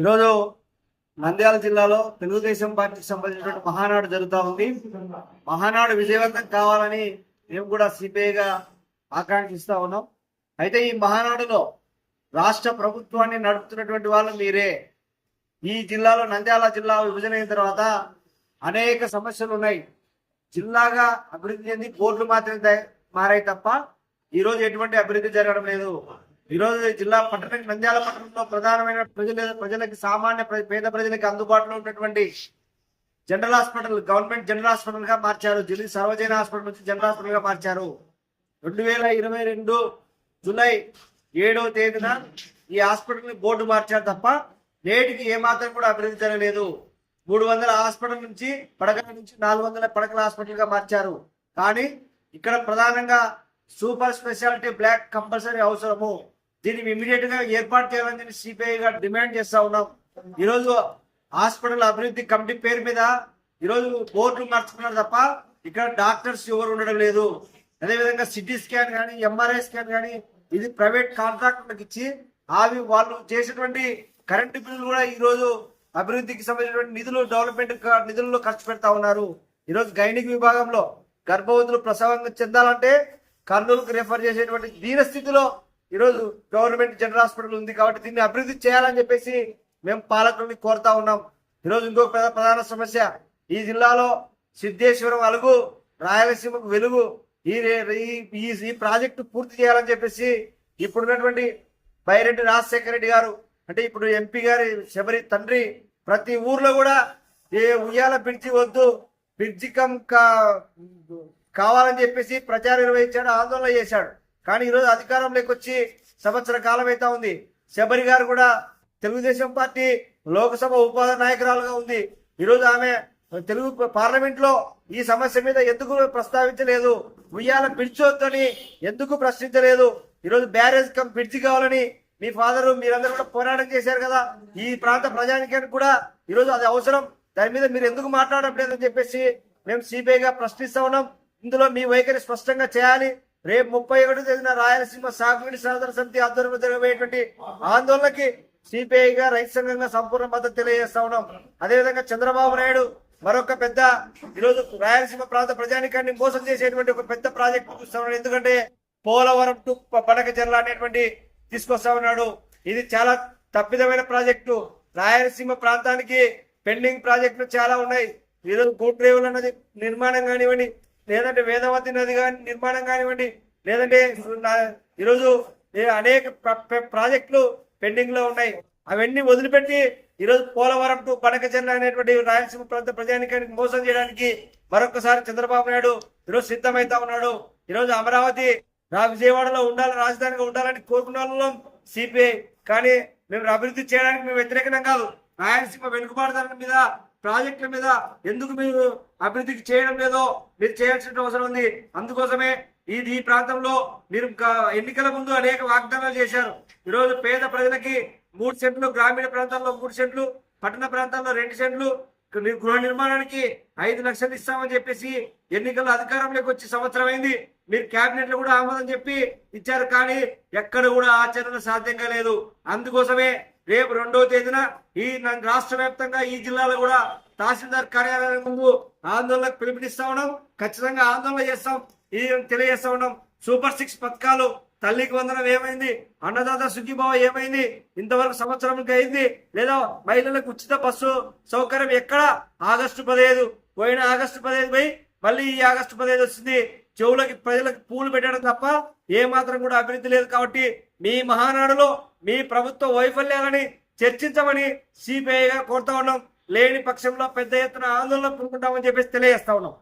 ఈరోజు నంద్యాల జిల్లాలో తెలుగుదేశం పార్టీకి సంబంధించినటువంటి మహానాడు జరుగుతూ ఉంది. మహానాడు విజయవంతం కావాలని మేము కూడా సిపిఐగా ఆకాంక్షిస్తూ ఉన్నాం. అయితే ఈ మహానాడులో రాష్ట్ర ప్రభుత్వాన్ని నడుపుతున్నటువంటి వాళ్ళు మీరే. ఈ జిల్లాలో నంద్యాల జిల్లా విభజన అయిన తర్వాత అనేక సమస్యలు ఉన్నాయి. జిల్లాగా అభివృద్ధి చెంది బోర్డులు మాత్రమే మారాయి తప్ప ఈరోజు ఎటువంటి అభివృద్ధి జరగడం లేదు. ఈరోజు జిల్లా పట్టణ నంద్యాల పట్టణంలో ప్రధానమైన ప్రజల ప్రజలకి సామాన్య ప్ర- పేద ప్రజలకి అందుబాటులో ఉన్నటువంటి జనరల్ హాస్పిటల్ గవర్నమెంట్ జనరల్ హాస్పిటల్గా మార్చారు. ఢిల్లీ సర్వజన హాస్పిటల్ నుంచి జనరల్ హాస్పిటల్గా మార్చారు. రెండు వేల ఇరవై రెండు జూలై ఏడవ తేదీన ఈ హాస్పిటల్ని బోర్డు మార్చారు తప్ప నేటికి ఏమాత్రం కూడా అభివృద్ధి జరగలేదు. మూడు వందల హాస్పిటల్ నుంచి పడకల నుంచి నాలుగు వందల పడకల హాస్పిటల్గా మార్చారు. కానీ ఇక్కడ ప్రధానంగా సూపర్ స్పెషాలిటీ బ్లాక్ కంపల్సరీ అవసరము. దీన్ని ఇమీడియట్గా ఏర్పాటు చేయాలని సిపిఐ గా డిమాండ్ చేస్తా ఉన్నాం. ఈరోజు హాస్పిటల్ అభివృద్ధి కమిటీ పేరు మీద ఈరోజు బోర్డులు మార్చుకున్నారు తప్ప ఇక్కడ డాక్టర్స్ ఎవరు ఉండడం లేదు. అదేవిధంగా సిటీ స్కాన్ కానీ ఎంఆర్ఐ స్కాన్ కానీ ఇది ప్రైవేట్ కాంట్రాక్టర్లకు ఇచ్చి అవి వాళ్ళు చేసినటువంటి కరెంటు బిల్లులు కూడా ఈరోజు అభివృద్ధికి సంబంధించినటువంటి నిధులు డెవలప్మెంట్ నిధులలో నిధుల్లో ఖర్చు పెడతా ఉన్నారు. ఈరోజు గైనిక్ విభాగంలో గర్భవతులు ప్రసవం చెందాలంటే కర్నూలుకు రెఫర్ చేసేటువంటి దీన స్థితిలో ఈరోజు గవర్నమెంట్ జనరల్ హాస్పిటల్ ఉంది కాబట్టి దీన్ని అభివృద్ధి చేయాలని చెప్పేసి మేము పాలకుల్ని కోరుతా ఉన్నాం. ఈరోజు ఇంకొక ప్రధాన సమస్య ఈ జిల్లాలో సిద్ధేశ్వరం అలుగు రాయలసీమకు వెలుగు ఈ ఈ- ప్రాజెక్టు పూర్తి చేయాలని చెప్పేసి ఇప్పుడున్నటువంటి బైరెడ్డి రాజశేఖర రెడ్డి గారు అంటే ఇప్పుడు ఎంపీ గారి శబరి తండ్రి ప్రతి ఊర్లో కూడా ఏ ఉయ్యాల బ్రిడ్జి వద్దు బ్రిడ్జి కా- కావాలని చెప్పేసి ప్రచారం నిర్వహించాడు ఆందోళన చేశాడు. కానీ ఈరోజు అధికారంలోకి వచ్చి సంవత్సర కాలం అయితే ఉంది. శబరి గారు కూడా తెలుగుదేశం పార్టీ లోక్సభ ఉపాధి నాయకురాలుగా ఉంది. ఈరోజు ఆమె తెలుగు పార్లమెంట్లో ఈ సమస్య మీద ఎందుకు ప్రస్తావించలేదు? ఉయ్యాల పిలిచొద్దని ఎందుకు ప్రశ్నించలేదు? ఈరోజు బ్యారేజ్ కమ్ బ్రిడ్జి కావాలని మీ ఫాదరు మీరందరూ కూడా పోరాటం చేశారు కదా. ఈ ప్రాంత ప్రజానికానికి కూడా ఈరోజు అది అవసరం. దాని మీద మీరు ఎందుకు మాట్లాడట్లేదని చెప్పేసి మేము సిబిఐగా ప్రశ్నిస్తా ఉన్నాం. ఇందులో మీ వైఖరి స్పష్టంగా చేయాలి. రేపు ముప్పై ఒకటి తేదీన రాయలసీమ సాగునీటి సహోదర సమితి ఆధ్వర్యంలో జరగబోయేటువంటి ఆందోళనకి సిపిఐగా రైతు సంఘంగా సంపూర్ణ మద్దతు తెలియజేస్తా ఉన్నాం. అదేవిధంగా చంద్రబాబు నాయుడు మరొక పెద్ద ఈరోజు రాయలసీమ ప్రాంత ప్రజానికాన్ని మోసం చేసేటువంటి ఒక పెద్ద ప్రాజెక్ట్ చూస్తా ఎందుకంటే పోలవరం టు పడక జిల్లా అనేటువంటి తీసుకొస్తా ఉన్నాడు. ఇది చాలా తప్పిదమైన ప్రాజెక్టు. రాయలసీమ ప్రాంతానికి పెండింగ్ ప్రాజెక్టులు చాలా ఉన్నాయి. ఈరోజు గూడ్రేవులు అన్నది నిర్మాణం కానివ్వండి లేదంటే వేదవతి నది కానీ నిర్మాణం కానివ్వండి లేదంటే ఈరోజు అనేక ప్ర- ప్రాజెక్టులు పెండింగ్లో ఉన్నాయి. అవన్నీ వదిలిపెట్టి ఈరోజు పోలవరం టు బనకచర్ల అనేటువంటి రాయలసీమ ప్రాంత ప్రజానికానికి మోసం చేయడానికి మరొకసారి చంద్రబాబు నాయుడు ఈరోజు సిద్ధమైతా ఉన్నాడు. ఈరోజు అమరావతి విజయవాడలో ఉండాలి రాజధానిగా ఉండాలని కోరుకున్న వాళ్ళం సిపిఐ. కానీ మేము అభివృద్ధి చేయడానికి మేము వ్యతిరేకం కాదు. రాయలసీమ వెనుకబాటుదనం మీద ప్రాజెక్టుల మీద ఎందుకు మీరు అభివృద్ధికి చేయడం లేదో మీరు చేయాల్సిన అవసరం ఉంది. అందుకోసమే ఇది ఈ ప్రాంతంలో మీరు ఎన్నికల ముందు అనేక వాగ్దానాలు చేశారు. ఈరోజు పేద ప్రజలకి మూడు సెంట్లు గ్రామీణ ప్రాంతాల్లో మూడు సెంట్లు పట్టణ ప్రాంతాల్లో రెండు సెంట్లు గృహ నిర్మాణానికి ఐదు లక్షలు ఇస్తామని చెప్పేసి ఎన్నికల అధికారంలోకి వచ్చి సంవత్సరం అయింది. మీరు కేబినెట్లో కూడా ఆమోదం చెప్పి ఇచ్చారు కానీ ఎక్కడ కూడా ఆచరణ సాధ్యంగా లేదు. అందుకోసమే రేపు రెండవ తేదీన ఈ రాష్ట్ర వ్యాప్తంగా ఈ జిల్లాలో కూడా తహసీల్దార్ కార్యాలయం ముందు ఆందోళనకు పిలుపునిస్తా ఉన్నాం. ఖచ్చితంగా ఆందోళన చేస్తాం. ఈ తెలియజేస్తా ఉన్నాం. సూపర్ సిక్స్ పథకాలు తల్లికి వందనం ఏమైంది? అన్నదాత సుఖీభావ ఏమైంది? ఇంతవరకు సంవత్సరంకి అయింది లేదా మహిళలకు ఉచిత బస్సు సౌకర్యం ఎక్కడ? ఆగస్టు పదిహేదు పోయిన ఆగస్టు పదిహేదు పోయి మళ్ళీ ఈ ఆగస్టు పదిహేదు వచ్చింది. చెవులకి ప్రజలకు పూలు పెట్టడం తప్ప ఏ మాత్రం కూడా అభివృద్ధి లేదు కాబట్టి మీ మహానాడులో మీ ప్రభుత్వ వైఫల్యాలని చర్చించమని సిపిఐగా కోరుతా ఉన్నాం. లేని పక్షంలో పెద్ద ఎత్తున ఆందోళన పూనుకుంటామని చెప్పేసి తెలియజేస్తా ఉన్నాం.